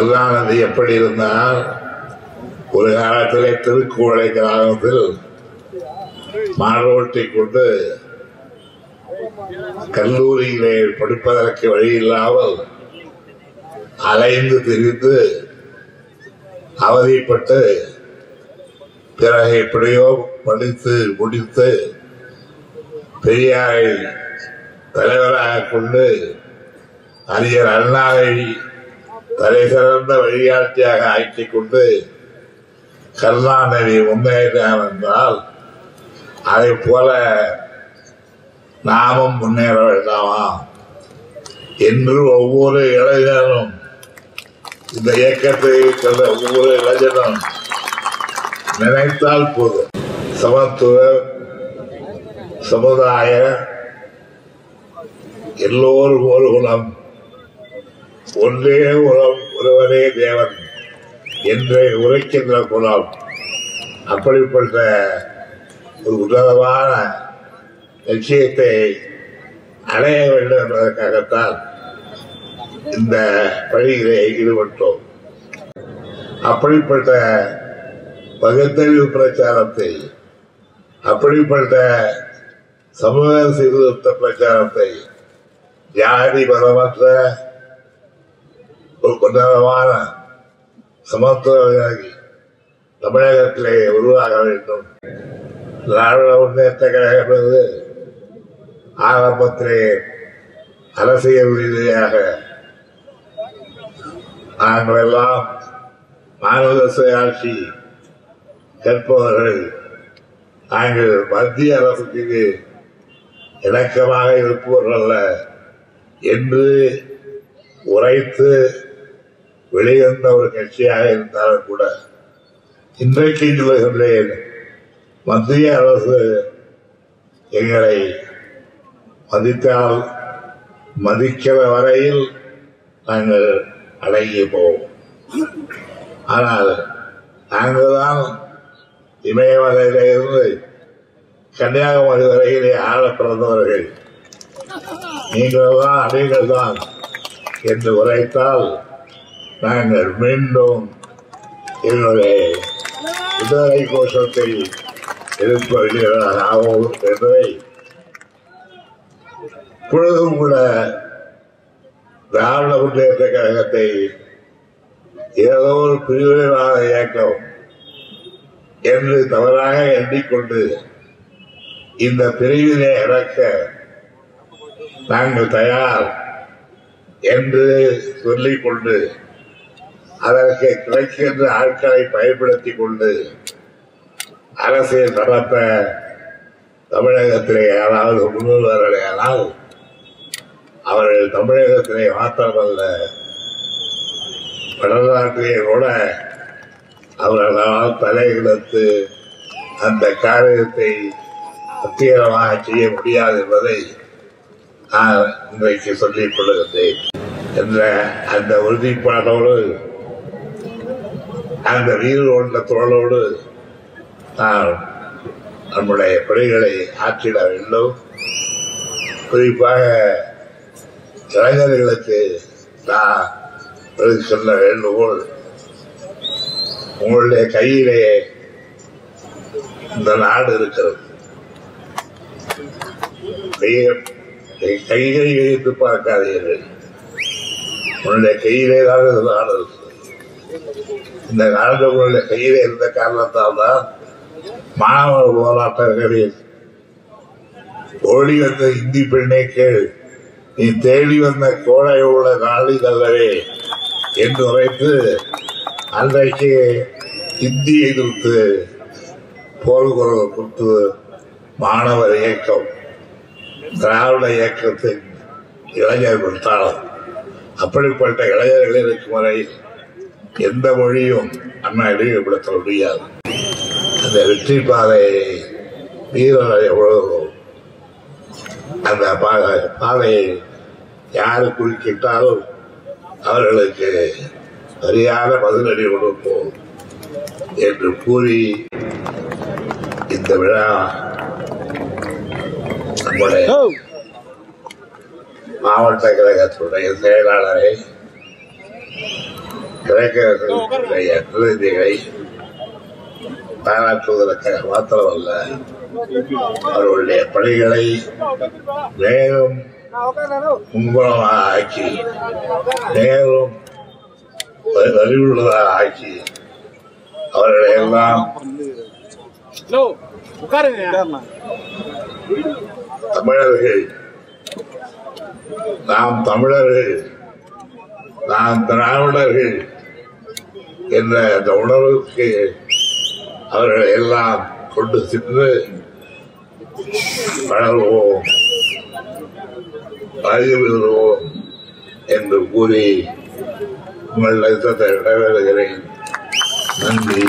கருணாநிதி எப்படி இருந்தால் ஒரு காலத்திலே திருக்குவளை கிராமத்தில் மாணவர்களை கொண்டு கல்லூரியிலே படிப்பதற்கு வழி இல்லாமல் அலைந்து திரிந்து அவதிப்பட்டு பிறகு எப்படியோ படித்து முடித்து பெரியாரை தலைவராக கொண்டு அறிஞர் அண்ணாவை தலை சிறந்த வழிகாட்டியாக ஆக்கிக் கொண்டு கருணாநிதி முன்னேற்றார் என்றால் அதை போல நாமும் முன்னேற வேண்டாமா? என்று ஒவ்வொரு இளைஞரும் இந்த இயக்கத்தை கண்ட ஒவ்வொரு இளைஞரும் நினைத்தால் போதும். சமத்துவ சமுதாய எல்லோரும் ஒரு குணம் ஒன்றே குலம் ஒருவரே தேவன் என்று உரைக்கின்ற குலம் அப்படிப்பட்ட ஒரு உன்னதமான லட்சியத்தை அடைய வேண்டும் என்பதற்காகத்தான் இந்த பணியிலே ஈடுபட்டோம். அப்படிப்பட்ட பகுத்தறிவு பிரச்சாரத்தை அப்படிப்பட்ட சமூக சீர்திருத்த பிரச்சாரத்தை ஜாதி மதமற்ற ஒரு உன்னதமான சமத்துவ தமிழகத்திலே உருவாக வேண்டும். திராவிட முன்னேற்ற கழகம் என்பது ஆரம்பத்திலே அரசியல் ரீதியாக நாங்கள் எல்லாம் மாநில சுயாட்சி கேட்பவர்கள். நாங்கள் மத்திய அரசுக்கு இணக்கமாக இருப்பவர்கள் அல்ல. என்று உரைத்து வெளிவந்த ஒரு கட்சியாக இருந்தாலும் கூட இன்றைக்கு சொல்லுகின்றேன் மத்திய அரசு எங்களை மதித்தால் மதிக்கிற வரையில் நாங்கள் அடங்கி போவோம் ஆனால் நாங்கள் தான் இமயமலையிலிருந்து கன்னியாகுமரி வரையிலே ஆள பிறந்தவர்கள் நீங்கள் தான் நீங்கள் தான் என்று உரைத்தால் நாங்கள் மீண்டும் என்னுடைய விடுதலை கோஷத்தை எழுப்ப வேண்டியவர்களாக ஆவோம் என்பதை பொழுதும் கூட திராவிட முன்னேற்ற கழகத்தை ஏதோ ஒரு பிரிவினைவாத இயக்கம் என்று தவறாக எண்ணிக்கொண்டு இந்த பிரிவினை இறக்க நாங்கள் தயார் என்று சொல்லிக் கொண்டு அதற்கு கிடைக்கின்ற ஆட்களை பயன்படுத்திக் கொண்டு அரசியல் நடத்த தமிழகத்திலே யாராவது முன்வர்களானால் அவர்கள் தமிழகத்திலே மாத்திரமல்ல வடநாட்டிலே கூட அவர்களால் தலையெடுத்து அந்த காரியத்தை தீவிரமாக செய்ய முடியாது என்பதை நான் இன்றைக்கு சொல்லிக் கொள்ளுகின்றேன் என்ற அந்த உறுதிப்பாடோடு அந்த வீடு கொண்ட தோளோடு நான் நம்முடைய பணிகளை ஆற்றிட வேண்டும் குறிப்பாக இளைஞர்களுக்கு நான் சொல்ல வேண்டுகோள் உங்களுடைய கையிலே இந்த நாடு இருக்கிறது. கையை கையை வைத்து பார்க்காதீர்கள். உன்னுடைய கையிலே தான் இந்த நாடு இருக்கிறது இந்த நாடு கையில் கையிலே இருந்த காரணத்தால் தான் மாணவர் போராட்டங்களில் ஓடி வந்த இந்தி பெண்ணை கேள். நீ தேடி வந்த கோழை உள்ள நாளில் அல்லவே என்று உரைத்து அன்றைக்கு இந்தியை எதிர்த்து போல் குரல் கொடுத்து மாணவர் இயக்கம் திராவிட இயக்கத்தின் இளைஞர் பட்டாளம் அப்படிப்பட்ட இளைஞர்கள் இருக்கும் வரையில் எந்த மொழியும் அண்ணா இழிவுபடுத்த முடியாது. அந்த வெற்றி பாதையை வீரர்கள் எவ்வளவு அந்த பாதையை யாரு குறுக்கிட்டாலும் அவர்களுக்கு சரியான பதிலடி கொடுப்போம் என்று கூறி இந்த விழா நம்முடைய மாவட்ட கழகத்துடைய செயலாளரை கிழக்கினுடைய பிரதிநிதிகளை பாராட்டுவதற்காக மாத்திரமல்ல அவர்களுடைய பணிகளை மேலும் முன்புறமாக ஆக்கி மேலும் வலியுள்ளதாக ஆக்கி அவர்களை எல்லாம் தமிழர்கள் நாம் தமிழர்கள் நாம் திராவிடர்கள் என்ற அந்த உணர்வுக்கு அவர்கள் எல்லாம் கொண்டு சென்று வளர்வோம் அறிவுறுவோம் என்று கூறி உங்கள் இடைவேறுகிறேன் நன்றி.